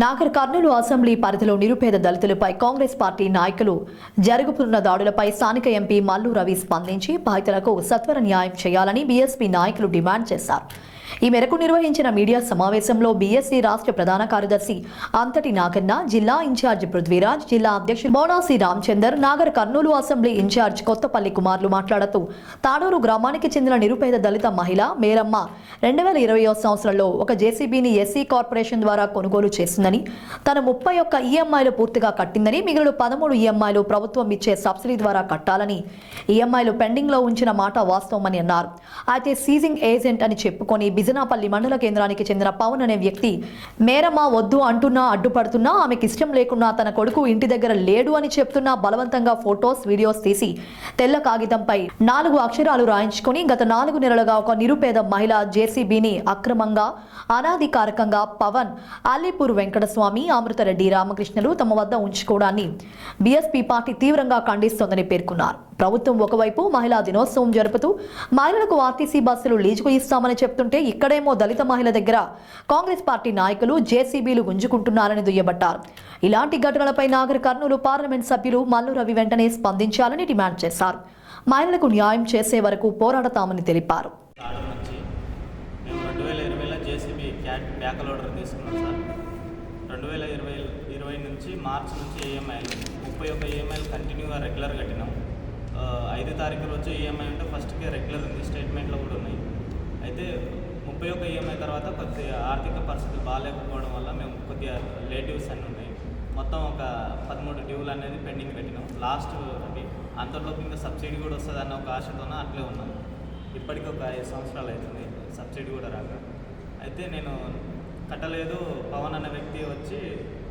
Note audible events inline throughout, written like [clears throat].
Nagar Kurnool assembly పరిధిలో నిరుపేద దళితులపై కాంగ్రెస్ పార్టీ నాయకులు జరుగుతున్న దాడులపై స్థానిక ఎంపీ మల్లు రవి స్పందించి బాధితులకు సత్వర న్యాయం చేయాలని బీఎస్పీ నాయకులు డిమాండ్ చేశారు. ఈ మేరకు నిర్వహించిన మీడియా సమావేశంలో బీఎస్సీ రాష్ట్ర ప్రధాన కార్యదర్శి అంతటి నాగన్న జిల్లా ఇన్ఛార్జ్ పృథ్వీరాజ్ జిల్లా అధ్యక్షుడు మోనాసి Ramachandar Nagar Kurnool assembly in charge Kothapalli కుమార్లు మాట్లాడుతూ తాడూరు గ్రామానికి చెందిన నిరుపేద దళిత మహిళ మేరమ్మ రెండు వేల ఇరవయో సంవత్సరంలో ఒక జేసీబీని ఎస్సీ కార్పొరేషన్ ద్వారా కొనుగోలు చేసిందని తన ముప్పై ఒక్క ఈఎంఐలు పూర్తిగా కట్టిందని మిగిలిన పదమూడు ఈఎంఐలు ప్రభుత్వం ఇచ్చే సబ్సిడీ ద్వారా కట్టాలని ఈఎంఐలు పెండింగ్లో ఉంచిన మాట వాస్తవమని అన్నారు. అయితే సీజింగ్ ఏజెంట్ అని చెప్పుకొని బిజనాపల్లి మండల కేంద్రానికి చెందిన పవన్ అనే వ్యక్తి మేరమ్మ వద్దు అంటున్నా అడ్డుపడుతున్నా ఆమెకి ఇష్టం లేకున్నా తన కొడుకు ఇంటి దగ్గర లేడు అని చెప్తున్నా బలవంతంగా ఫొటోస్ వీడియోస్ తీసి తెల్ల కాగితంపై నాలుగు అక్షరాలు రాయించుకొని గత నాలుగు నెలలుగా ఒక నిరుపేద మహిళ జేసీబీని అక్రమంగా అనాధికారకంగా పవన్ అలీపూర్ వెంకటస్వామి అమృతరెడ్డి రామకృష్ణలు తమ వద్ద ఉంచుకోవడాన్ని బీఎస్పీ పార్టీ తీవ్రంగా ఖండిస్తోందని పేర్కొన్నారు. ప్రభుత్వం ఒకవైపు మహిళా దినోత్సవం జరుపుతూ మహిళలకు ఆర్టీసీ బస్సులు లీజుకు ఇస్తామని చెప్తుంటే ఇక్కడేమో దళిత మహిళ దగ్గర కాంగ్రెస్ పార్టీ నాయకులు జేసీబీలు గుంజుకుంటున్నారని దుయ్యబట్టారు. ఇలాంటి ఘటనలపై నాగర్ కర్నూలు పార్లమెంట్ సభ్యులు మల్లు రవి వెంటనే స్పందించాలని డిమాండ్ చేశారు. మహిళలకు న్యాయం చేసే వరకు పోరాడతామని తెలిపారు. రెండు వేల ఇరవై ఇరవై నుంచి మార్చి నుంచి ఈఎంఐలు ముప్పై ఒక్క ఈఎంఐలు కంటిన్యూగా రెగ్యులర్ కట్టినాం. ఐదు తారీఖు రోజు ఈఎంఐ ఉంటే ఫస్ట్కే రెగ్యులర్ ఉంది స్టేట్మెంట్లో కూడా ఉన్నాయి. అయితే ముప్పై ఈఎంఐ తర్వాత కొద్దిగా ఆర్థిక పరిస్థితులు బాగాలేకపోవడం వల్ల మేము కొద్దిగా లేటివ్స్ అన్నీ ఉన్నాయి. మొత్తం ఒక పదమూడు డ్యూలు అనేది పెండింగ్ పెట్టినాం. లాస్ట్ అది అంతలోపు ఇంకా సబ్సిడీ కూడా వస్తుంది అన్న ఒక ఆశతోనే అట్లే ఉన్నాం. ఇప్పటికి ఒక ఐదు సంవత్సరాలు అవుతుంది సబ్సిడీ కూడా రాక. అయితే నేను కట్టలేదు. పవన్ అనే వ్యక్తి వచ్చి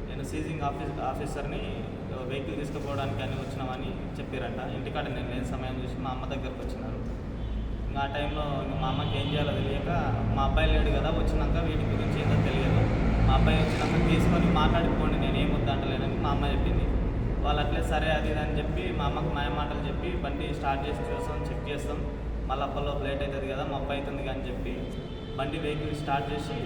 నేను సీజింగ్ ఆఫీస్ ఆఫీసర్ని వెహికల్ తీసుకుపోవడానికి అని వచ్చినామని చెప్పారంట. ఇంటికాడ నేను లేని సమయం చూసి మా అమ్మ దగ్గరకు వచ్చినారు. ఇంకా ఆ టైంలో ఇంకా మా అమ్మకి ఏం చేయాలో తెలియక మా అబ్బాయి లేడు కదా వచ్చినాక వీటి గురించి ఏదో తెలియదు. మా అబ్బాయి వచ్చినాక తీసుకొని మాట్లాడుకోండి నేను ఏం వద్దంటలేనని మా అమ్మ చెప్పింది. వాళ్ళు అట్లే సరే అది అని చెప్పి మా అమ్మకి మాయ మాటలు చెప్పి బండి స్టార్ట్ చేసి చూస్తాం చెక్ చేస్తాం. మళ్ళీ అప్పలో లేట్ అవుతుంది కదా మా అబ్బాయి అవుతుంది అని చెప్పి బండి వెహికల్ స్టార్ట్ చేసి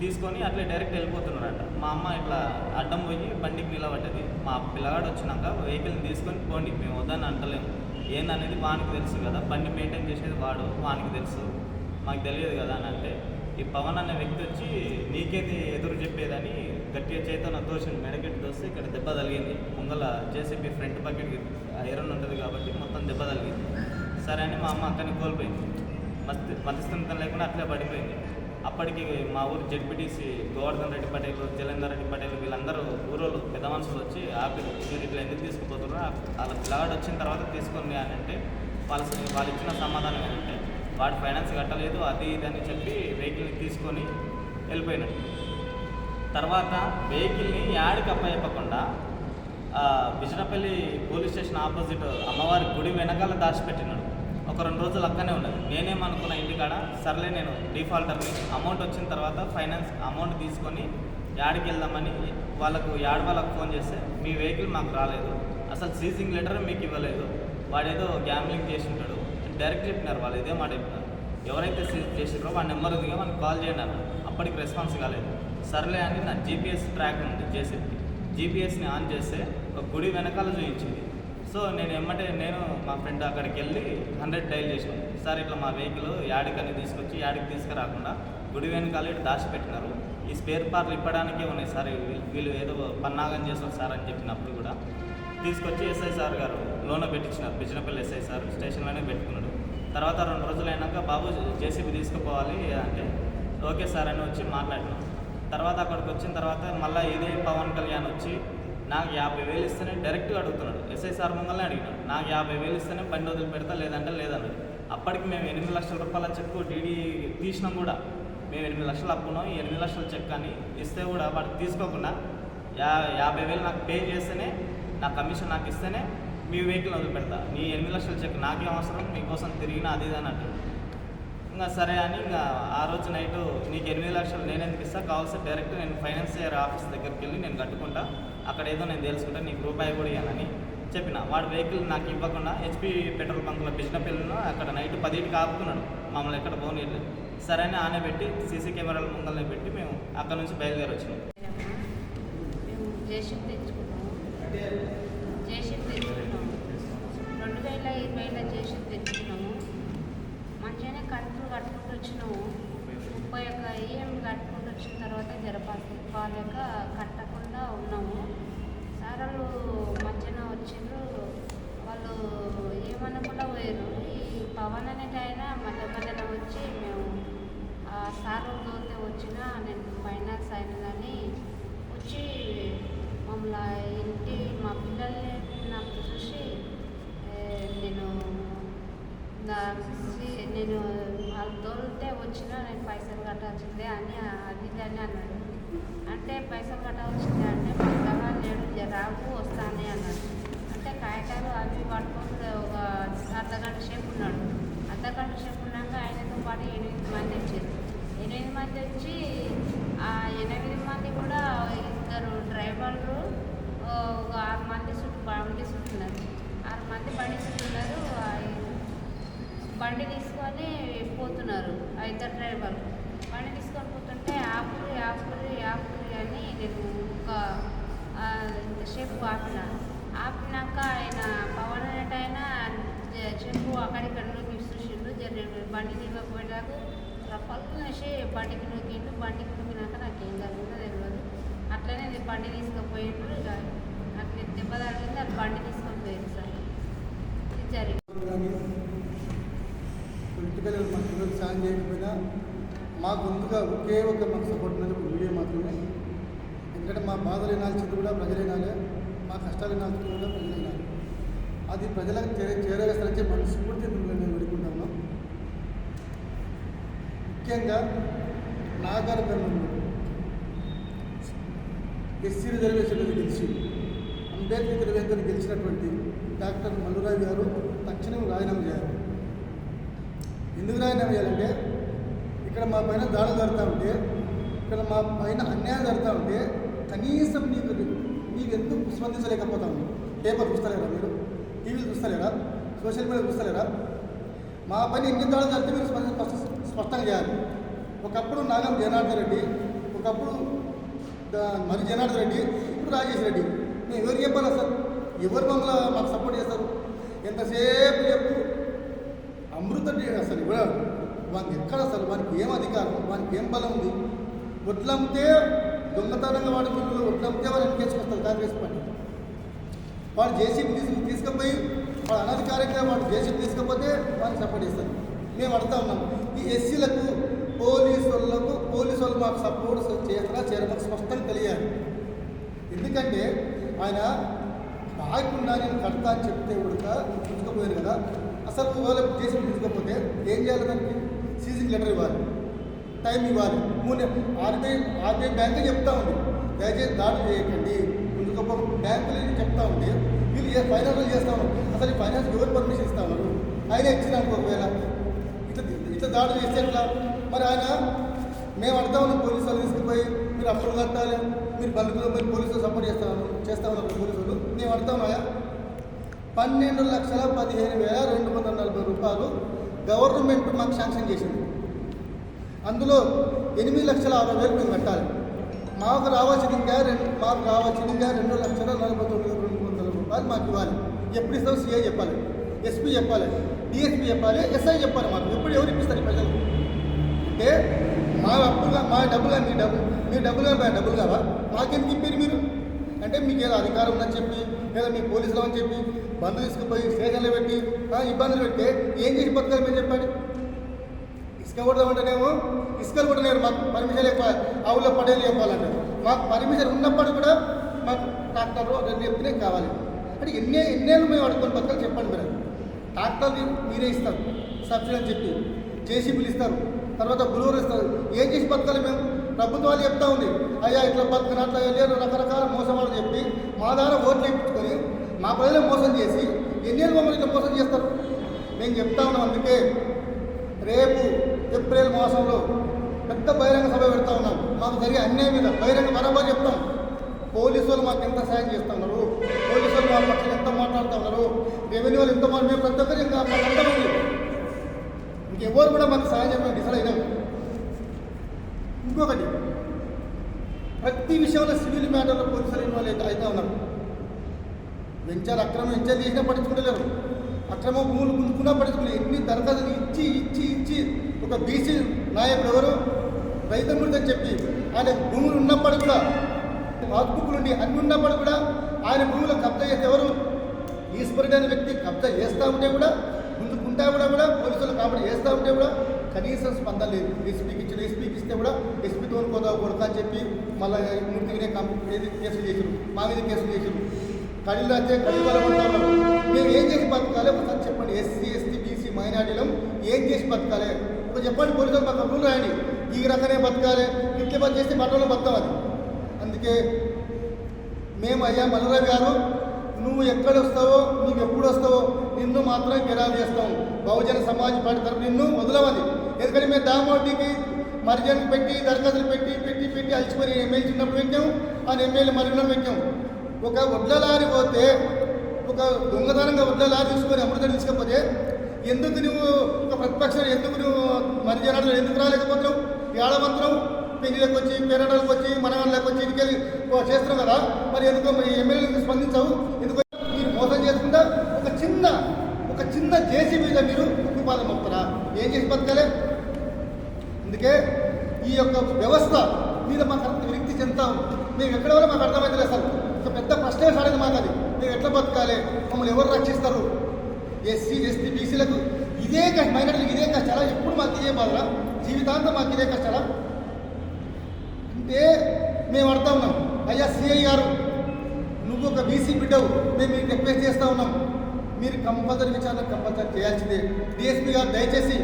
తీసుకొని అట్లే డైరెక్ట్ వెళ్ళిపోతున్నారట మా అమ్మ ఇట్లా అడ్డం పోయి బండికి నిలబడ్డది మా పిల్లగాడు వచ్చినాక వెహికల్ని తీసుకొని పోండి మేము వద్దని అంటలేము. ఏందనేది వానికి తెలుసు కదా. బండి మెయింటైన్ చేసేది వాడు వానికి తెలుసు. మాకు తెలియదు కదా అని అంటే ఈ పవన్ అనే వ్యక్తి వచ్చి నీకేది ఎదురు చెప్పేదని గట్టిగా చేతన దోషం మెడకెట్టి దోస్తే ఇక్కడ దెబ్బ తగిలింది. ముంగల జేసీబీ ఫ్రంట్ బకెట్ ఐరన్ ఉంటుంది కాబట్టి మొత్తం దెబ్బ తగిలింది. సరే అని మా అమ్మ అక్కడిని కోల్పోయింది. మస్తి మతిస్థితం లేకుండా అట్లే పడిపోయింది. అప్పటికి మా ఊరు జడ్పీటీసీ గోవర్ధన్ రెడ్డి పటేల్ జలేందర్ రెడ్డి పటేల్ వీళ్ళందరూ ఊరోళ్ళు పెద్ద మనుషులు వచ్చి ఆపి మీరు ఇట్లా ఎందుకు తీసుకుపోతున్నారు? వాళ్ళ పిల్లగాడు వచ్చిన తర్వాత తీసుకొని అని అంటే వాళ్ళ వాళ్ళు ఇచ్చిన సమాధానం ఏంటంటే వాడు ఫైనాన్స్ కట్టలేదు అది ఇది అని చెప్పి వెహికల్ని తీసుకొని వెళ్ళిపోయినట్టు తర్వాత వెహికల్ని యాడికి అప్పచెప్పకుండా ఆ, బిజినపల్లి పోలీస్ స్టేషన్ ఆపోజిట్ అమ్మవారి గుడి వెనకాల దాచిపెట్టినాడు. ఒక రెండు రోజులు అక్కనే ఉన్నది నేనేమనుకున్నా ఇంటికాడ సర్లే నేను డిఫాల్టర్ని అమౌంట్ వచ్చిన తర్వాత ఫైనాన్స్ అమౌంట్ తీసుకొని యాడికి వెళ్దామని వాళ్ళకు యాడ్ వాళ్ళకు ఫోన్ చేస్తే మీ వెహికల్ మాకు రాలేదు. అసలు సీజింగ్ లెటర్ మీకు ఇవ్వలేదు. వాడేదో గ్యాంబ్లింగ్ చేసి ఉంటాడు డైరెక్ట్ చెప్పినారు వాళ్ళు ఇదే మాట చెప్పినారు. ఎవరైతే సీజ్ చేసినారో వాడి నెంబర్ ఉందిగా మనకి కాల్ చేయండి అప్పటికి రెస్పాన్స్ కాలేదు. సర్లే అని నా జీపీఎస్ ట్రాక్ ఉంది జేసీపీ జీపీఎస్ని ఆన్ చేస్తే ఒక గుడి వెనకాల చూపించింది. సో నేను ఎమ్మటే నేను మా ఫ్రెండ్ అక్కడికి వెళ్ళి హండ్రెడ్ డైల్ చేసాం సార్ ఇట్లా మా వెహికల్ యాడికని తీసుకొచ్చి యాడికి తీసుకురాకుండా గుడి వెనకాల ఇటు దాచిపెట్టినారు. ఈ స్పేర్ పార్ట్లు ఇప్పడానికే ఉన్నాయి సార్. వీళ్ళు- వీళ్ళు ఏదో పన్నాగం చేస్తారు సార్ అని చెప్పినప్పుడు కూడా తీసుకొచ్చి ఎస్ఐ సార్ గారు లోన పెట్టించినారు. బిజినపల్లి ఎస్ఐ సార్ స్టేషన్లోనే పెట్టుకున్నాడు. తర్వాత రెండు రోజులు అయినాక బాబు జేసీబీ తీసుకుపోవాలి అంటే ఓకే సార్ అని వచ్చి మాట్లాడినాం. తర్వాత అక్కడికి వచ్చిన తర్వాత మళ్ళీ ఇదే పవన్ కళ్యాణ్ వచ్చి నాకు యాభై వేలు ఇస్తేనే డైరెక్ట్గా అడుగుతున్నాడు. ఎస్ఐ సార్ ముంగల్నే అడిగినాడు. నాకు యాభై వేలు ఇస్తేనే బండి వదిలి పెడతా లేదంటే లేదన్నాడు. అప్పటికి మేము ఎనిమిది లక్షల రూపాయల చెక్ డీడీ తీసినాం కూడా. మేము ఎనిమిది లక్షలు అప్పున్నాం ఎనిమిది లక్షల చెక్ అని ఇస్తే కూడా వాడు తీసుకోకుండా యా యాభై వేలు నాకు పే చేస్తేనే నా కమిషన్ నాకు ఇస్తేనే మీ వెహికల్ వదిలి పెడతా నీ ఎనిమిది లక్షల చెక్ నాకేం అవసరం మీకోసం తిరిగినా అది ఇది అన్నట్టు. ఇంకా సరే అని ఇంకా ఆ రోజు నైట్ నీకు ఎనిమిది లక్షలు నేను ఎందుకు ఇస్తా? కావాల్సి డైరెక్ట్ నేను ఫైనాన్షియర్ ఆఫీస్ దగ్గరికి వెళ్ళి నేను కట్టుకుంటా. అక్కడ ఏదో నేను తెలుసుకుంటే నీకు రూపాయి కూడా ఇవ్వాలని చెప్పిన. వాడు వెహికల్ నాకు ఇవ్వకుండా హెచ్పి పెట్రోల్ బంక్లో బిజినపల్లిలో అక్కడ నైట్ పదింటికి ఆపుకున్నాడు. మమ్మల్ని ఎక్కడ పోనీ సరే అని ఆనే పెట్టి సీసీ కెమెరాల ముందరనే పెట్టి మేము అక్కడ నుంచి బయలుదేరి వచ్చినాం. జేసీబీ తెచ్చుకున్నాము. జేసీబీ తెచ్చుకున్నాము. రెండు వేల ఇరవైలో జేసీబీ తెచ్చుకున్నాము. మంచిగానే కట్టులు కట్టుకుంటూ వచ్చినాము. ముప్పై ఒక్క ఈఎం కట్టుకుంటూ వచ్చిన తర్వాత జరపాలి కాలేక కట్టకుండా ఉన్నాము సార్ వాళ్ళు మంచిగా వచ్చిండ్రు వాళ్ళు ఏమనకుండా పోయారు ఈ పవన్ అయినా మధ్య మధ్యలో వచ్చి మేము ఆ సార్ తోలితే వచ్చిన నేను ఫైనాన్స్ అయిన కానీ వచ్చి మమ్మల్ని ఇంటి మా పిల్లల్ని నాకు చూసి నేను నా నేను వాళ్ళు తోలితే వచ్చిన నేను పైసలు కట్టాల్సిందే అని అది అని అన్నాడు. అంటే పైసలు కట్టాల్సిందే అంటే పెద్దగా నేను జర రాకు వస్తానే అన్నాడు. అంటే కాగితాలు అవి పట్టుకుంటే ఒక అర్ధ గంట సేపు ఉన్నాడు. అర్ధ గంట ఉన్నాక ఆయనతో పాటు ఎనిమిది మంది వచ్చారు. ఎనిమిది మంది వచ్చి ఆ ఎనిమిది మంది కూడా ఇద్దరు డ్రైవర్లు ఒక ఆరు మంది చుట్టూ బండి చుట్టున్నారు. ఆరు మంది బండి చుట్టున్నారు. బండి తీసుకొని పోతున్నారు ఆ ఇద్దరు డ్రైవర్ బండి తీసుకొని పోతుంటే ఆపురి ఆపురి ఆపురి అని నేను ఒక ఆ, ఇంతసేపు ఆపిన. ఆపినాక ఆయన పవన్ అనేట ఆయన జ- చెప్పు అక్కడిక్కడ నూకి చూసిండు బండి నిలవకపోయేలాగా అలా వేసి బండికి నూకిండు బండికి నూకినాక నాకేం జరిగిందో తెలియదు అట్లనే నేను బండి తీసుకుపోయిండ్రు ఇక నాకు దెబ్బ తగిలింది అది బండి తీసుకొని పోయింది సార్ ఇది జరిగింది పొలిటికల్ మా సాయం చేయకపోయినా మాకు ముందుగా ఒకే ఒక మాకు సపోర్ట్ ఉన్నది ఒక వీడియో మాత్రమే ఎందుకంటే మా బాధలు వినాల్సింది కూడా ప్రజలైనాలే మా కష్టాలు వినాల్సింది కూడా ప్రజలు అది ప్రజలకు చేరే చేరవేస్తారని మనస్ఫూర్తి మిమ్మల్ని నేను వేడుకుంటాను ముఖ్యంగా నాగర్ ఎస్సీ రిజర్వేషన్ గెలిచి అంబేద్కర్ రిజర్వేషన్ గెలిచినటువంటి డాక్టర్ మల్లురావు గారు తక్షణం రాజీనామా చేయాలి. ఎందుకు రాజీనామా చేయాలంటే ఇక్కడ మా పైన దాడులు జరుగుతూ ఉంటే ఇక్కడ మా పైన అన్యాయం జరుగుతూ ఉంటే కనీసం మీకు మీకు ఎందుకు స్పందించలేకపోతా పేపర్ చూస్తలేరా మీరు? టీవీలు చూస్తలేరా? Social media చూస్తలేరా? మా పైన ఎన్ని దాడులు జరిగితే మీరు స్పందించ స్పష్టంగా చేయాలి ఒకప్పుడు నాగం జనార్దన్ రెడ్డి ఒకప్పుడు మరి జనార్దన్ రెడ్డి ఇప్పుడు రాజేష్ రెడ్డి. మేము ఎవరికి చెప్పాలి అసలు ఎవరు మమ్మల్ని మాకు సపోర్ట్ చేస్తారు? ఎంతసేపు చెప్పు. అమృత డి- అసలు కూడా వానికి ఎక్కడ అసలు? వానికి ఏం అధికారం? వానికి ఏం బలం ఉంది? వడ్లంతే దొంగతనంగా వాడి మిల్లులో వడ్లంతే వాళ్ళు ఎన్కేసుకొస్తారు కాంగ్రెస్ పార్టీ. వాడు జేసీబీ తీసుకు తీసుకుపోయి వాడు అనధికారికంగా వాడు జేసీబీ తీసుకపోతే వాడిని సపోర్ట్ చేస్తారు. మేము అడుగుతా ఉన్నాం. ఈ ఎస్సీలకు పోలీసు వాళ్ళకు పోలీసు వాళ్ళు మాకు సపోర్ట్ చేస్తారా చేయడం స్పష్టంగా తెలియాలి. ఎందుకంటే ఆయన బాగుండా నేను కడతా అని చెప్తే కూడా తీసుకుపోయారు కదా. అసలు ఒకవేళ కేసు తీసుకోకపోతే ఏం చేయాలి దానికి సీజింగ్ లెటర్ ఇవ్వాలి. టైం ఇవ్వాలి. మూడు ఆర్బీఐ ఆర్బీఐ బ్యాంక్ చెప్తా ఉంది. దయచేసి దాడి చేయకండి. ముందుకు బ్యాంకులు చెప్తా ఉంది. వీళ్ళు ఏ ఫైనాన్స్ చేస్తా ఉన్నారు. అసలు ఈ ఫైనాన్స్ ఎవరు పర్మిషన్ ఇస్తా ఉన్నారు? ఆయన ఇచ్చినాక ఒకవేళ ఇంత దాడి చేస్తే ఎట్లా? మరి ఆయన మేము అడతామని పోలీసు వాళ్ళు తీసుకుపోయి మీరు అప్పులు కట్టాలి మీరు బంధువులు మీరు పోలీసులు సపోర్ట్ చేస్తా చేస్తామని పోలీసులు. మేము అడతా పన్నెండు లక్షల పదిహేను వేల రెండు వందల నలభై రూపాయలు గవర్నమెంట్ మాకు శాంక్షన్ చేసింది. అందులో ఎనిమిది లక్షల అరవై వేలు మేము కట్టాలి. మాకు రావాల్సింది ఇంకా రెండు మాకు రావాల్సింది ఇంకా రెండు లక్షల నలభై తొమ్మిది రెండు వందల రూపాయలు మాకు ఇవ్వాలి. ఎప్పుడు ఇస్తాం సీఐ చెప్పాలి ఎస్పీ చెప్పాలి డిఎస్పీ చెప్పాలి ఎస్ఐ చెప్పాలి మాకు. ఎప్పుడు ఎవరు ఇప్పిస్తారు ప్రజలు అంటే మా అప్పుగా మా డబ్బులుగా మీ డబ్బు మీ డబ్బులుగా మా డబ్బులు కావా? మాకెందుకు ఇప్పారు మీరు? అంటే మీకు ఏదో అధికారం ఉందని చెప్పి లేదా మీ పోలీసులు అని చెప్పి బంధు తీసుకుపోయి స్టేషన్లో పెట్టి ఇబ్బందులు పెడితే ఏం చేసి బతకాలి మీరు చెప్పండి? ఇసుక కొడదామంటేనేమో ఇసుకలు కూడా లేరు మాకు పర్మిషన్ లేకపోయి ఆ ఊళ్ళో పడేలు చెప్పాలంటే. మాకు పర్మిషన్ ఉన్నప్పుడు కూడా మాకు ట్రాక్టర్లు రెండు చెప్తే కావాలి. అంటే ఎన్ని ఎన్నేళ్ళు మేము అడుగుకొని బతకాలి చెప్పండి మీరు. ట్రాక్టర్లు మీరే ఇస్తారు. సబ్సిడీ అని చెప్పి జేసీబీలు ఇస్తారు తర్వాత గురువులు ఇస్తారు ఏం చేసి బతకాలి మేము? ప్రభుత్వాలు చెప్తా ఉంది. అయ్యా ఇట్లా బతకని అట్లా వెళ్ళారు రకరకాల మోసమాలు చెప్పి మా ద్వారా ఓట్లు ఇప్పించుకొని మా ప్రజలు మోసం చేసి ఎన్నేళ్ళు మమ్మల్ని ఇట్లా మోసం చేస్తారు? మేము చెప్తా ఉన్నాం అందుకే రేపు ఏప్రిల్ మాసంలో పెద్ద బహిరంగ సభ పెడతా ఉన్నాం. మాకు జరిగే అన్యాయం మీద బహిరంగ బరాబర్ చెప్తాం. పోలీసు వాళ్ళు మాకు ఎంత సాయం చేస్తా ఉన్నారు? పోలీసు వాళ్ళు మా పక్షాన ఎంత మాట్లాడుతూ ఉన్నారు? రెవెన్యూ వాళ్ళు ఎంత మా- మేము ప్రతి ఒక్కరు ఇంకా మాకు అంతమంది. ఎవరు కూడా మాకు సహాయం చేయడం డిసైడ్ అయినాం ఇంకొకటి ప్రతి విషయంలో సివిల్ మ్యాటర్లో పోలీసులు ఇన్వాల్వ్ అయితే అయితే ఉన్నారు. వెంచర్ అక్రమం వెంచర్ చేసినా పట్టించుకుంటలేరు అక్రమ భూములు గుంజుకున్నా పట్టించుకోలేదు ఎన్ని దరఖాస్తులు ఇచ్చి ఇచ్చి ఇచ్చి ఒక బీసీ నాయకుడు ఎవరు రైతు అని చెప్పి ఆయన భూములు ఉన్నప్పటికి కూడా పాస్బుక్లు ఉండి అన్ని ఉన్నప్పుడు కూడా ఆయన భూములు కబ్జా చేస్తే ఎవరు ఈశ్వరుడు అనే వ్యక్తి కబ్జా చేస్తూ ఉంటే కూడా ముందుకుంటా కూడా కూడా పోలీసులు కాబట్టి చేస్తూ ఉంటే కూడా కనీసం స్పందన లేదు. ఎస్పీకి ఇచ్చిన ఎస్పీకి ఇస్తే కూడా ఎస్పీతో పోదావు కొడతా అని చెప్పి మళ్ళీ మూర్తిగానే ఏది కేసులు చేసారు మా మీద కేసులు చేసారు కడిలో అయితే కళ్ళు మేము ఏం చేసి బతకాలి? ఒకసారి చెప్పండి. ఎస్సీ ఎస్టీ బీసీ మైనార్టీలం ఏం చేసి బతకాలి? ఒక చెప్పండి పోలీసులు మాకు రూల్ రాయండి. ఈ రకమే బతకాలి. ఇట్లే పని చేస్తే బట్టలు బతకాలి అది. అందుకే మేము అయ్యా మల్లరావు గారు నువ్వు ఎక్కడ వస్తావో నువ్వు ఎప్పుడు వస్తావో నిన్ను మాత్రం గిరాలు చేస్తాం. బహుజన సమాజ్ పార్టీ తరఫు నిన్ను వదలవది ఎందుకంటే మేము దామోటికి మర్జన్లు పెట్టి దరఖాస్తులు పెట్టి పెట్టి పెట్టి అలసిపోయి ఎమ్మెల్యే చిన్నప్పుడు పెట్టాం ఆ ఎమ్మెల్యే మరుగున పెట్టాం. ఒక వడ్లలారి పోతే ఒక దొంగతనంగా వడ్లలారి తీసుకొని అమృతం తీసుకపోతే ఎందుకు నువ్వు ఒక ప్రతిపక్షం ఎందుకు నువ్వు మర్జనాలు ఎందుకు రాలేకపోతున్నావు? ఏడమంత్రం పెళ్ళిలకు వచ్చి పేరడానికి వచ్చి మనవాళ్ళకి వచ్చి ఇంటికెళ్ళి చేస్తున్నావు కదా మరి ఎందుకు మరి ఎమ్మెల్యేలకు స్పందించావు? ఎందుకు మీరు మోసం చేసుకుంటా ఒక చిన్న ఒక చిన్న జేసీ మీరు ఉపాధి మొక్కరా ఏం చేసి బతకలే? అందుకే ఈ యొక్క వ్యవస్థ మీద మాకు అంత విరక్తి చెందుతాం. మేము ఎక్కడ వల్ల మాకు అర్థమైతే అసలు. ఒక పెద్ద ప్రశ్నే సాడేది మాకు అది. మేము ఎట్లా బతకాలి? మమ్మల్ని ఎవరు రక్షిస్తారు? ఎస్సీ ఎస్టీ బీసీలకు ఇదే కష్ట మైనార్టీలకు ఇదే కష్టాలా? ఎప్పుడు మాకు ఇదే బాధలా జీవితాంతం మాకు ఇదే కష్టాలా? అంటే మేము అడతా ఉన్నాం. అయ్యా సిఐ గారు నువ్వు ఒక బీసీ బిడ్డవు. మేము మీకు రిక్వెస్ట్ చేస్తూ ఉన్నాం. మీరు కంపల్సరీ విచారణ కంపల్సరీ చేయాల్సిందే. డిఎస్పీ గారు దయచేసి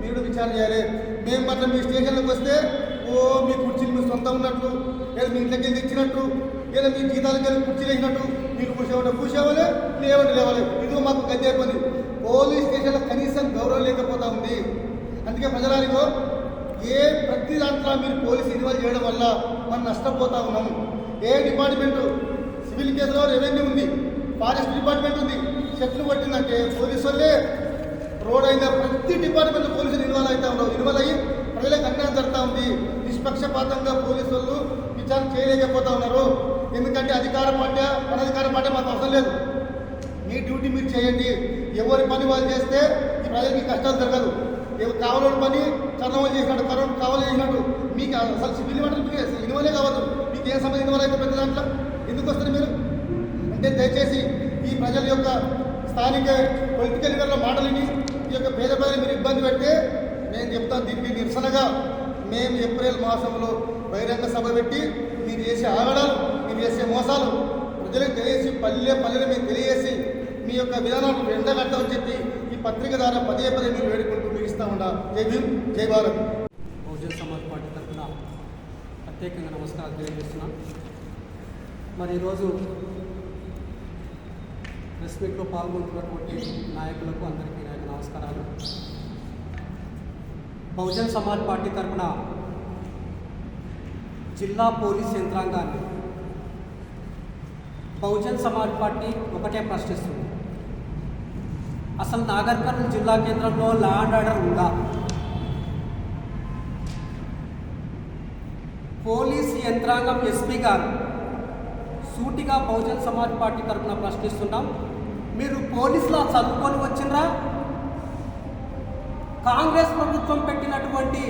మీరు విచారణ చేయాలి. మేము మళ్ళీ మీ స్టేషన్లోకి వస్తే ఓ మీ కుర్చీలు మీ సొంతం ఉన్నట్టు లేదా మీ ఇంట్లోకి వెళ్ళి ఇచ్చినట్టు లేదా మీ జీతాలకి వెళ్ళి కుర్చీలు వేసినట్టు మీరు కూర్చోవడం కూర్చోవాలి లేవండి లేవాలి ఇదిగో మాకు గద్దె అయిపోయింది. పోలీస్ స్టేషన్లో కనీసం గౌరవం లేకపోతా ఉంది. అందుకే ప్రజలానికో ఏ ప్రతి దాంట్లో మీరు పోలీస్ ఇన్వాల్వ్ చేయడం వల్ల మనం నష్టపోతా ఉన్నాము ఏ డిపార్ట్మెంటు? సివిల్ కేసులో రెవెన్యూ ఉంది. ఫారెస్ట్ డిపార్ట్మెంట్ ఉంది. చెట్లు పట్టిందంటే పోలీసు వాళ్ళే. రోడ్ అయినా ప్రతి డిపార్ట్మెంట్ పోలీసులు ఇన్వాల్వ్ అవుతా ఉన్నారు. ఇన్వాల్వ్ అయ్యి ప్రజలకు అన్యాయం జరుగుతూ ఉంది. నిష్పక్షపాతంగా పోలీసు వాళ్ళు విచారణ చేయలేకపోతా ఉన్నారు. ఎందుకంటే అధికార పార్టీ అనధికార పార్టీ మాకు అవసరం లేదు. మీ డ్యూటీ మీరు చేయండి. ఎవరి పని వాళ్ళు చేస్తే ఈ ప్రజలకి కష్టాలు జరగదు. ఎవరు కావాలని పని కర్ణం చేసినట్టు కరోనా కావాలి చేసినట్టు మీకు అసలు సివిల్ మంటలు మీకు ఇన్వాల్వ్ కావద్దు. మీకు ఏ సమయం ఇన్వాల్వ్ అయితే పెద్ద దాంట్లో? ఎందుకు వస్తారు మీరు? అంటే దయచేసి ఈ ప్రజల యొక్క స్థానిక పొలిటికల్ లీడర్ల మాటలని ఈ యొక్క పేద ప్రజలు మీరు ఇబ్బంది పెడితే నేను చెప్తాను దీనికి నిరసనగా మేము ఏప్రిల్ మాసంలో బహిరంగ సభ పెట్టి మీరు చేసే ఆగడాలు మీరు చేసే మోసాలు ప్రజలకు తెలియసి పల్లె పల్లెలు మీరు తెలియజేసి మీ యొక్క విధానాలు ఎండగట్టమని చెప్పి పత్రిక ద్వారా పదే పదే మీరు వేడుకుంటూ ముగిస్తా ఉండా. జై భీమ్ జై భారత్. బహుజన్ సమాజ్ పార్టీ తరఫున ప్రత్యేకంగా నమస్కారాలు తెలియజేస్తున్నాను మరి ఈరోజు ప్రెస్ మీట్లో పాల్గొంటున్నటువంటి నాయకులకు అందరికీ నాయకు నమస్కారాలు. బహుజన్ సమాజ్ పార్టీ తరఫున జిల్లా పోలీస్ యంత్రాంగాన్ని బహుజన్ సమాజ్ పార్టీ ఒకటే ప్రశ్నిస్తుంది. అసలు నాగర్ కర్నూలు జిల్లా కేంద్రంలో లా అండ్ ఆర్డర్ ఉందా? పోలీస్ యంత్రాంగం ఎస్పీ గారు సూటిగా బహుజన్ సమాజ్ పార్టీ తరఫున ప్రశ్నిస్తున్నాం. మీరు పోలీసులా చదువుకొని వచ్చినరా కాంగ్రెస్ ప్రభుత్వం పెట్టినటువంటి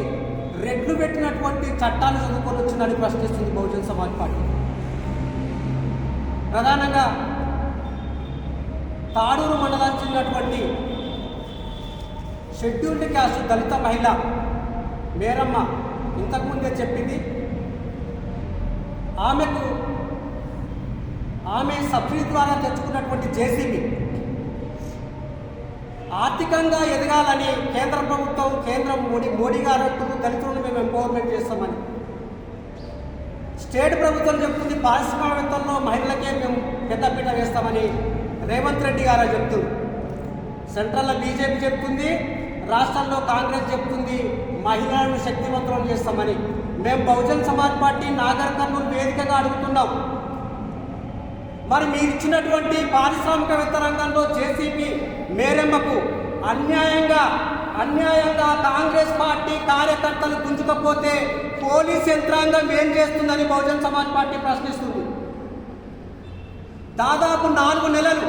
రెడ్లు పెట్టినటువంటి చట్టాలు చదువుకొని వచ్చిందని ప్రశ్నిస్తుంది బహుజన్ సమాజ్ పార్టీ. ప్రధానంగా తాడూరు మండలానికి చెందినటువంటి షెడ్యూల్డ్ క్యాస్ట్ దళిత మహిళ మేరమ్మ ఇంతకుముందే చెప్పింది. ఆమెకు ఆమె సబ్సిడీ ద్వారా తెచ్చుకున్నటువంటి జేసీబీ ఆర్థికంగా ఎదగాలని కేంద్ర ప్రభుత్వం కేంద్రం మోడీ మోడీ గారు అంటున్న దళితులను మేము ఎంపవర్మెంట్ చేస్తామని. స్టేట్ ప్రభుత్వం చెప్తుంది పారిశ్రామికవేత్తల్లో మహిళలకే మేము పెద్దపీట వేస్తామని రేవంత్ రెడ్డి గారు చెప్తూ సెంట్రల్లో బీజేపీ చెప్తుంది రాష్ట్రంలో కాంగ్రెస్ చెప్తుంది మహిళలను శక్తివంతులను చేస్తామని. మేము బహుజన్ సమాజ్ పార్టీ నాగర్ కర్నూలు వేదికగా అడుగుతున్నాం. మరి మీరు ఇచ్చినటువంటి పారిశ్రామికవేత్త రంగంలో జేసీపీ మేరెమ్మకు అన్యాయంగా అన్యాయంగా కాంగ్రెస్ పార్టీ కార్యకర్తలు గుంజుకపోతే పోలీస్ యంత్రాంగం ఏం చేస్తుందని బహుజన్ సమాజ్ పార్టీ ప్రశ్నిస్తుంది. దాదాపు నాలుగు నెలలు.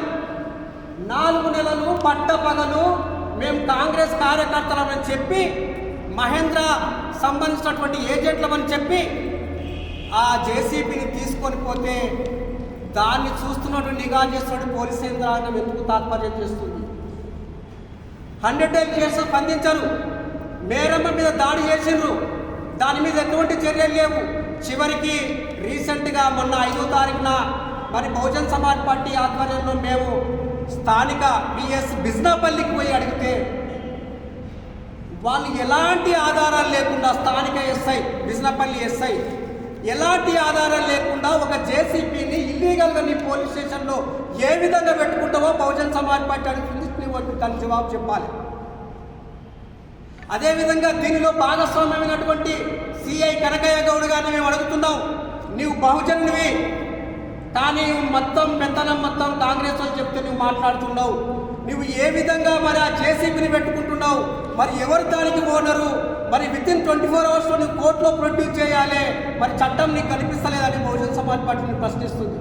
నాలుగు నెలలు పట్టపగలు మేము కాంగ్రెస్ కార్యకర్తలమని చెప్పి మహేంద్ర సంబంధించినటువంటి ఏజెంట్లమని చెప్పి ఆ జేసీబీని తీసుకొని పోతే దాన్ని చూస్తున్నట్టు నిఘా చేస్తున్నట్టు పోలీస్ యంత్రాంగం ఎందుకు తాత్పర్యం చేస్తుంది. హండ్రెడ్ టైం కేసు స్పందించరు మేరమ్మ మీద దాడి చేసిండ్రు. దాని మీద ఎటువంటి చర్యలు లేవు. చివరికి రీసెంట్గా మొన్న ఐదో తారీఖున మరి బహుజన్ సమాజ్ పార్టీ ఆధ్వర్యంలో మేము స్థానిక పిఎస్ బిజ్నాపల్లికి పోయి అడిగితే వాళ్ళు ఎలాంటి ఆధారాలు లేకుండా స్థానిక ఎస్ఐ బిజ్నపల్లి ఎస్ఐ ఎలాంటి ఆధారాలు లేకుండా ఒక జేసీపీని ఇల్లీగల్గా నీ పోలీస్ స్టేషన్లో ఏ విధంగా పెట్టుకుంటావో బహుజన్ సమాజ్ పార్టీ అడుగుతుంది నువ్వు దాని జవాబు చెప్పాలి. అదేవిధంగా దీనిలో భాగస్వామ్యమైనటువంటి సిఐ కనకయ్య గౌడ్ గారిని మేము అడుగుతున్నాం నీవు బహుజనుడివి కానీ మొత్తం పెత్తనం మొత్తం కాంగ్రెస్ వాళ్ళు చెప్తే నువ్వు మాట్లాడుతున్నావు. నువ్వు ఏ విధంగా మరి ఆ జేసీబీని పెట్టుకుంటున్నావు? మరి ఎవరు దానికి ఓనరు? మరి విత్ ఇన్ ట్వంటీ ఫోర్ అవర్స్లో నువ్వు కోర్టులో ప్రొడ్యూస్ చేయాలి. మరి చట్టం నీకు కనిపిస్తలేదని బహుజన్ సమాజ్ పార్టీని ప్రశ్నిస్తుంది.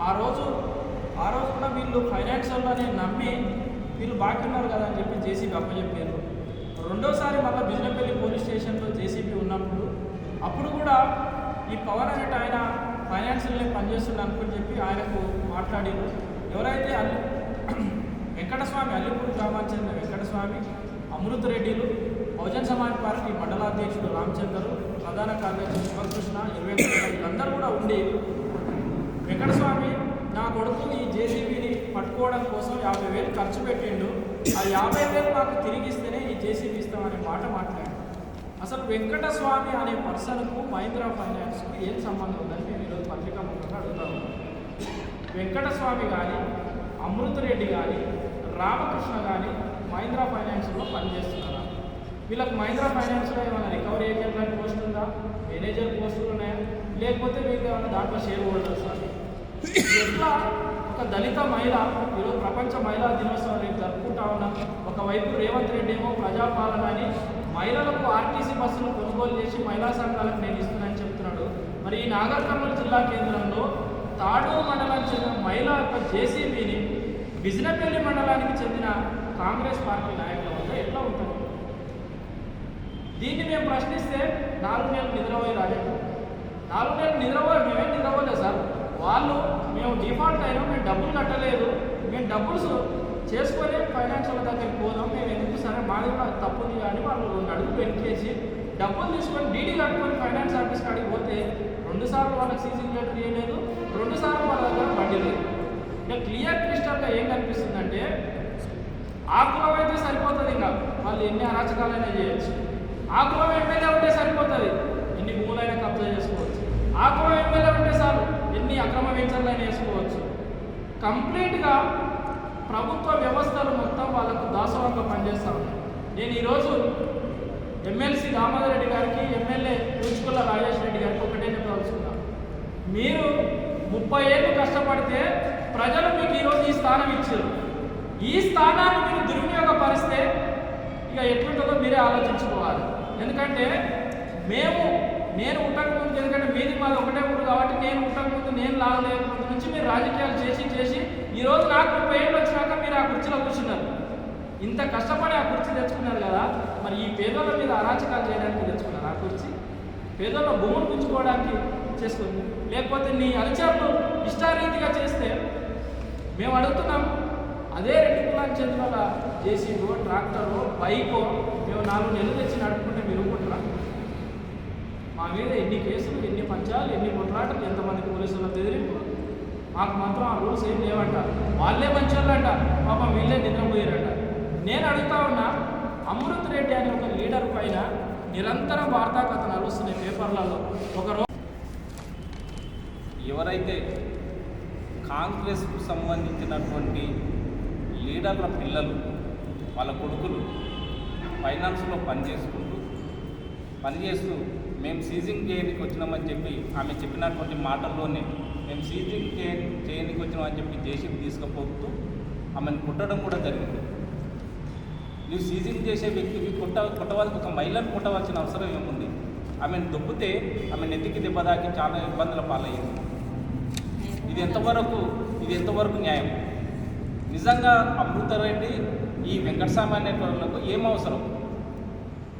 ఆ రోజు ఆ రోజు కూడా వీళ్ళు ఫైనాన్షియల్లోనే నమ్మి వీళ్ళు బాకీ ఉన్నారు కదా అని చెప్పి జేసీబీ అప్పచెప్పారు రెండోసారి మళ్ళీ బిజినపల్లి పోలీస్ స్టేషన్లో జేసీబీ ఉన్నప్పుడు అప్పుడు కూడా ఈ పవన్ అనేట ఆయన ఫైనాన్షియల్ని పనిచేస్తుంది అనుకుని చెప్పి ఆయనకు మాట్లాడారు ఎవరైతే అల్లి [clears throat] వెంకటస్వామి అల్లిపూర్ గ్రామానికి చెందిన వెంకటస్వామి అమృత్ రెడ్డిలు బహుజన్ సమాజ్ పార్టీ మండలాధ్యక్షుడు రామచందరు ప్రధాన కార్యదర్శి శివకృష్ణ ఇరవై వీళ్ళందరూ కూడా ఉండి వెంకటస్వామి నా కొడుకు ఈ జేసీబీని పట్టుకోవడం కోసం యాభై వేలు ఖర్చు పెట్టిండు. ఆ యాభై వేలు నాకు తిరిగిస్తేనే ఈ జేసీబీ ఇస్తామనే మాట మాట్లాడాడు అసలు వెంకటస్వామి అనే పర్సన్కు మహీంద్రా ఫైనాన్స్కు ఏం సంబంధం ఉందని నేను ఈరోజు పత్రికా ముఖంగా అడుగుతా ఉన్నాను వెంకటస్వామి కానీ అమృత రెడ్డి కానీ రామకృష్ణ కానీ మహీంద్రా ఫైనాన్స్లో పనిచేస్తున్నారా? వీళ్ళకి మహీంద్రా ఫైనాన్స్లో ఏమైనా రికవరీ ఏజెంట్ అని పోస్ట్ ఉందా? మేనేజర్ పోస్టులు ఉన్నాయా? లేకపోతే వీళ్ళు ఏమైనా దాంట్లో షేర్ హోల్డర్స్? సార్ ఎట్లా ఒక దళిత మహిళ ఈరోజు ప్రపంచ మహిళా దినోత్సవం రేపు జరుపుకుంటా ఉన్నాం. ఒకవైపు రేవంత్ రెడ్డి ఏమో ప్రజాపాలన అని మహిళలకు ఆర్టీసీ బస్సులు కొనుగోలు చేసి మహిళా సంఘాలకు నేను ఇస్తున్నానని చెప్తున్నాడు. మరి ఈ నాగర్ కర్నూలు జిల్లా కేంద్రంలో తాడూరు మండలానికి చెందిన మహిళ యొక్క జేసీబీని బిజినపల్లి మండలానికి చెందిన కాంగ్రెస్ పార్టీ నాయకుల వద్ద ఎట్లా ఉంటుంది? దీన్ని మేము ప్రశ్నిస్తే నాలుగు నెలలు నిద్రపోయి రాలేదు నాలుగు నెలలు నిద్రపోయి మేమే నిద్రపోలేదు సార్. వాళ్ళు మేము డిఫాల్ట్ అయినా మేము డబ్బులు కట్టలేదు. మేము డబ్బులు చేసుకొని ఫైనాన్షియల్ దగ్గరికి పోదాం. మేము ఎందుకు సరే మాది తప్పుంది తప్పు ఉంది కానీ వాళ్ళు రెండు అడుగులు వెనకేసి డబ్బులు తీసుకొని డీడీ కట్టుకొని ఫైనాన్స్ ఆఫీస్ కాడికి పోతే రెండుసార్లు వాళ్ళకి సీజింగ్ లెటర్ ఇవ్వలేదు రెండుసార్లు వాళ్ళ దగ్గర వడ్డీ లేదు. ఇంకా క్లియర్ క్రిస్టల్గా ఏం కనిపిస్తుందంటే ఆకులం అయితే సరిపోతుంది ఇంకా. వాళ్ళు ఎన్ని అరాచకాలైనా చేయొచ్చు. ఆకులం ఎమ్మెల్యే ఉంటే సరిపోతుంది. ఎన్ని భూములైనా కబ్జా చేసుకోవచ్చు. ఆ ఎమ్మెల్యే ఉంటే చాలు. అన్ని అక్రమ వేసుకోవచ్చు. కంప్లీట్గా ప్రభుత్వ వ్యవస్థలు మొత్తం వాళ్ళకు దాసవంగా పనిచేస్తూ ఉన్నాయి. నేను ఈరోజు ఎమ్మెల్సీ దామోదర్ రెడ్డి గారికి ఎమ్మెల్యే పూచుకుల రాజేష్ రెడ్డి గారికి ఒకటే చెప్పదలుచుకున్నాను మీరు ముప్పై ఏళ్ళు కష్టపడితే ప్రజలు మీకు ఈరోజు ఈ స్థానం ఇచ్చారు. ఈ స్థానాన్ని మీరు దుర్వినియోగపరిస్తే ఇక ఎట్లుంటుందో మీరే ఆలోచించుకోవాలి. ఎందుకంటే మేము నేను ఉండక ముందు ఎందుకంటే మీది మాది ఒకటే ఊరు కాబట్టి నేను ఉండక ముందు నేను లాగలేదు ముందు నుంచి మీరు రాజకీయాలు చేసి చేసి ఈరోజు నాకు ముప్పై ఏళ్ళు వచ్చినాక మీరు ఆ కుర్చీలో కూర్చున్నారు. ఇంత కష్టపడి ఆ కుర్చీ తెచ్చుకున్నారు కదా మరి ఈ పేదల మీద అరాచకాలు చేయడానికి తెచ్చుకున్నారు ఆ కుర్చీ? పేదల భూములు పుచ్చుకోవడానికి చేసుకుంది. లేకపోతే నీ అనుచరులు ఇష్టారీతిగా చేస్తే మేము అడుగుతున్నాం అదే రెడ్డి కులానికి చెందిన వాళ్ళ జేసీబో ట్రాక్టరు బైకో మేము నాలుగు నెలలు తెచ్చి నడుపుకుంటే మీరు మా మీద ఎన్ని కేసులు ఎన్ని పంచాలు ఎన్ని కొట్లాటలు ఎంతమంది పోలీసులు బెదిరింపు మాకు మాత్రం ఆ రూల్స్ ఏం లేవంట. వాళ్ళే మంచోళ్ళంట. పాపం వీళ్ళే నిద్రపోయారంట. నేను అడుగుతా ఉన్నా అనే ఒక లీడర్ పైన నిరంతరం వార్తా కథనాలు వస్తున్నాయి పేపర్లలో. ఒకరోజు ఎవరైతే కాంగ్రెస్కు సంబంధించినటువంటి లీడర్ల పిల్లలు వాళ్ళ కొడుకులు ఫైనాన్స్లో పనిచేసుకుంటూ పనిచేస్తూ మేము సీజింగ్ చేయడానికి వచ్చినామని చెప్పి ఆమె చెప్పినటువంటి మాటల్లోనే మేము సీజింగ్ చేయ చేయడానికి వచ్చినామని చెప్పి జేసీబీ తీసుకుపోతూ ఆమెను కుట్టడం కూడా జరిగింది. నువ్వు సీజింగ్ చేసే వ్యక్తికి కొట్ట కుట్టవలసిన ఒక మహిళను కొట్టవలసిన అవసరం ఏముంది? ఆమెను దొబ్బితే ఆమె నెత్తికి దెబ్బ చాలా ఇబ్బందుల పాలయ్యింది. ఇది ఎంతవరకు ఇది ఎంతవరకు న్యాయం? నిజంగా అమృతరెడ్డి ఈ వెంకటస్వామి అనేటోళ్ళకు ఏం అవసరం?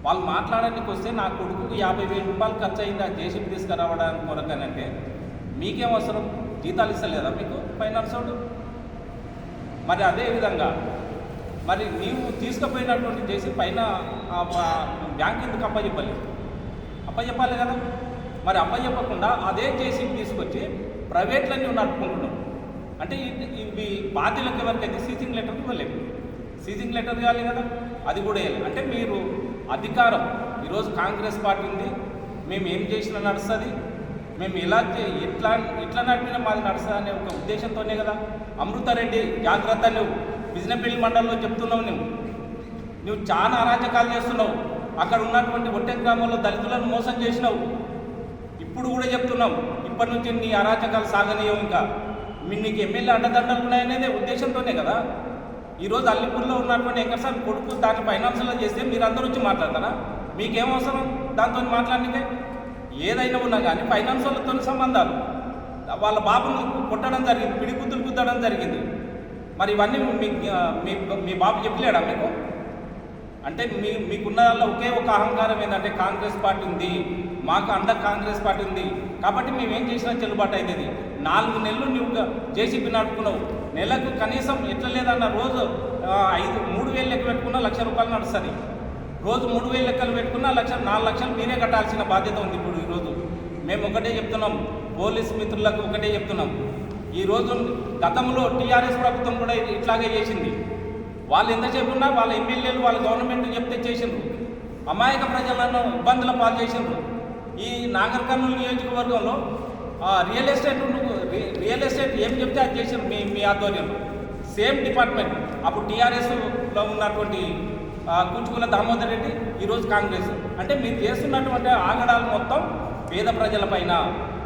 వాళ్ళు మాట్లాడడానికి వస్తే నా కొడుకుకు యాభై వేల రూపాయలు ఖర్చు అయింది ఆ జేసీబీ తీసుకురావడానికి కొరకనంటే మీకేం అవసరం? జీతాలు ఇస్తలేదా మీకు ఫైనాన్స్ వాడు? మరి అదే విధంగా మరి నీవు తీసుకుపోయినటువంటి చేసి పైన బ్యాంక్ ఎందుకు అప్పచెప్పలేదు అప్పచెప్పాలి కదా. మరి అప్పచెప్పకుండా అదే చేసి తీసుకొచ్చి ప్రైవేట్లో నువ్వు నడుపుకుంటున్నావు అంటే ఇవి బాధ్యులకు ఎవరికైతే సీజింగ్ లెటర్ ఇవ్వలేము సీజింగ్ లెటర్ ఇవ్వాలి కదా అది కూడా వేయాలి అంటే మీరు అధికారం. ఈరోజు కాంగ్రెస్ పార్టీ ఉంది. మేము ఏం చేసినా నడుస్తుంది. మేము ఎలా చే- ఎట్లా ఎట్లా నడిపినా మాది నడుస్తుంది అనే ఒక ఉద్దేశంతోనే కదా. అమృతారెడ్డి జాగ్రత్త నువ్వు. బిజినపల్లి మండలంలో చెప్తున్నావు నువ్వు. నువ్వు చాలా అరాచకాలు చేస్తున్నావు. అక్కడ ఉన్నటువంటి ఒట్టె గ్రామంలో దళితులను మోసం చేసినావు. ఇప్పుడు కూడా చెప్తున్నావు. ఇప్పటి నుంచి నీ అరాచకాలు సాగనీయవు ఇంకా. మీ నీకు ఎమ్మెల్యే అండదండలు ఉన్నాయనేదే ఉద్దేశంతోనే కదా. ఈరోజు అల్లిపూర్లో ఉన్నటువంటి వెంకటస్వామి కొడుకు దాన్ని ఫైనాన్షియల్గా చేస్తే మీరు అందరూ వచ్చి మాట్లాడతారా? మీకేం అవసరం దాంతో మాట్లాడితే ఏదైనా ఉన్నా కానీ ఫైనాన్షియల్తో సంబంధాలు. వాళ్ళ బాబును కొట్టడం జరిగింది పిడిగుద్దులు గుద్దడం జరిగింది. మరి ఇవన్నీ మీ మీ మీ బాబు చెప్పలేడా మీకు? అంటే మీ మీకున్న దానిలో ఒకే ఒక అహంకారం ఏంటంటే కాంగ్రెస్ పార్టీ ఉంది మాకు అండ కాంగ్రెస్ పార్టీ ఉంది. కాబట్టి మేము ఏం చేసినా చెల్లుబాటు అవుతుంది నాలుగు నెలలు నువ్వు జేసీబీ నడుపుకున్నావు. నెలకు కనీసం ఎట్లా లేదన్న రోజు ఐదు మూడు వేలు లెక్క పెట్టుకున్నా లక్ష రూపాయలు నడుస్తుంది. రోజు మూడు వేలు లెక్కలు పెట్టుకున్నా లక్ష నాలుగు లక్షలు మీరే కట్టాల్సిన బాధ్యత ఉంది ఇప్పుడు ఈరోజు మేము ఒకటే చెప్తున్నాం పోలీస్ మిత్రులకు ఒకటే చెప్తున్నాం. ఈరోజు గతంలో టీఆర్ఎస్ ప్రభుత్వం కూడా ఇట్లాగే చేసింది. వాళ్ళు ఎంతసేపు ఉన్నా వాళ్ళ ఎమ్మెల్యేలు వాళ్ళ గవర్నమెంట్ చెప్తే చేసిండ్రు. అమాయక ప్రజలను ఇబ్బందుల పాలు చేసిండ్రు. ఈ నాగర్ కర్నూలు నియోజకవర్గంలో రియల్ ఎస్టేట్ ను- రి- రియల్ ఎస్టేట్ ఏం చెప్తే అది చేసిండ్రు మీ మీ ఆధ్వర్యంలో. సేమ్ డిపార్ట్మెంట్ అప్పుడు టీఆర్ఎస్లో ఉన్నటువంటి ఆ, కుంచుకుల దామోదర్ రెడ్డి ఈరోజు కాంగ్రెస్. అంటే మీరు చేస్తున్నటువంటి ఆగడాలు మొత్తం పేద ప్రజలపైన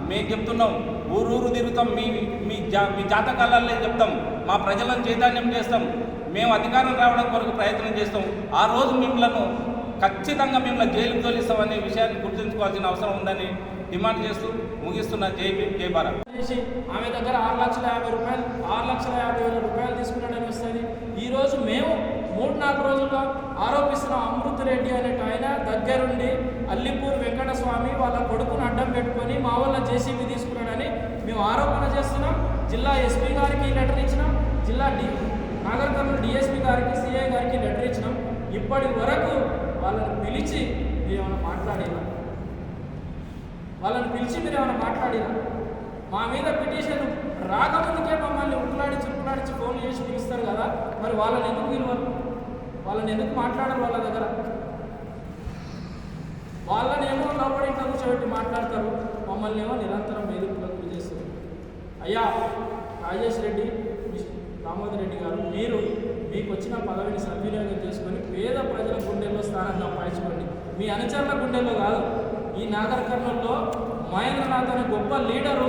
మేము చెప్తున్నాం ఊరూరు తిరుగుతాం మీ మీ జా మీ జాతకాలలో చెప్తాం మా ప్రజలను చైతన్యం చేస్తాం. మేము అధికారం రావడం కొరకు ప్రయత్నం చేస్తాం. ఆ రోజు మిమ్మల్ని ఖచ్చితంగా మిమ్మల్ని జైలుకు తోలిస్తామనే విషయాన్ని గుర్తుంచుకోవాల్సిన అవసరం ఉందని డిమాండ్ చేస్తూ ముగిస్తున్న జై భీమ్ జై భారత్. చేసి ఆమె దగ్గర ఆరు లక్షల యాభై రూపాయలు ఆరు లక్షల యాభై వేల రూపాయలు తీసుకున్నాడని వస్తుంది. ఈరోజు మేము మూడు నాలుగు రోజుల్లో ఆరోపిస్తున్నాం అమృత్ రెడ్డి అనే ఆయన దగ్గరుండి అల్లిపూర్ వెంకటస్వామి వాళ్ళ కొడుకును అడ్డం పెట్టుకొని మా వల్ల జేసీబీ తీసుకున్నాడని మేము ఆరోపణ చేస్తున్నాం. జిల్లా ఎస్పీ గారికి లెటర్ ఇచ్చినాం. జిల్లా డి నాగర్ కర్నూలు డిఎస్పీ గారికి సిఐ గారికి లెటర్ ఇచ్చినాం. ఇప్పటి వరకు వాళ్ళని పిలిచి మీరు ఏమైనా వాళ్ళని పిలిచి మీరు ఏమైనా మాట్లాడినా మా మీద పిటిషన్ రాకముందుకే మమ్మల్ని ఉట్లాడించి ఉట్లాడించి ఫోన్ చేసి పిలుస్తారు కదా. మరి వాళ్ళని ఎందుకు పిలువరు? వాళ్ళని ఎందుకు మాట్లాడరు వాళ్ళ దగ్గర? వాళ్ళని ఏమో లోపల ఇంట్లో కూర్చోబెట్టి మాట్లాడతారు. మమ్మల్ని ఏమో నిరంతరం వేదికలకు గురి చేస్తారు అయ్యా రాజేష్ రెడ్డి దామోదర్ రెడ్డి గారు మీరు మీకు వచ్చిన పదవిని సద్వినియోగం చేసుకొని పేద ప్రజల గుండెల్లో స్థానం సంపాదించుకోండి మీ అనుచరుల గుండెల్లో కాదు ఈ నాగర్ కర్నూల్లో మహేంద్రనాథ్ అనే గొప్ప లీడరు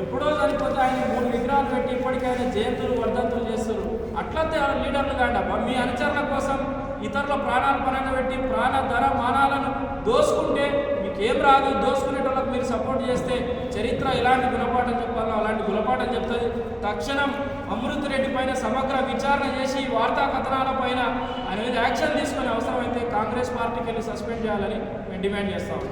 ఎప్పుడో చనిపోతే ఆయన మూడు విగ్రహాలు పెట్టి ఇప్పటికైనా జయంతులు వర్ధంతులు చేస్తారు. అట్లా లీడర్లు కాండబ్బా మీ అనుచరుల కోసం ఇతరుల ప్రాణాలు పరంగా పెట్టి ప్రాణ ధర మానాలను దోసుకుంటే మీకేం రాదు. దోసుకునేటోళ్ళకి మీరు సపోర్ట్ చేస్తే చరిత్ర ఎలాంటి గుణపాఠం చెప్పాలో అలాంటి గుణపాఠం చెప్తుంది. తక్షణం అమృత్ రెడ్డి పైన సమగ్ర విచారణ చేసి వార్తా కథనాల పైన ఆయన యాక్షన్ తీసుకునే అవసరం అయితే కాంగ్రెస్ పార్టీకి వెళ్ళి సస్పెండ్ చేయాలని మేము డిమాండ్ చేస్తాము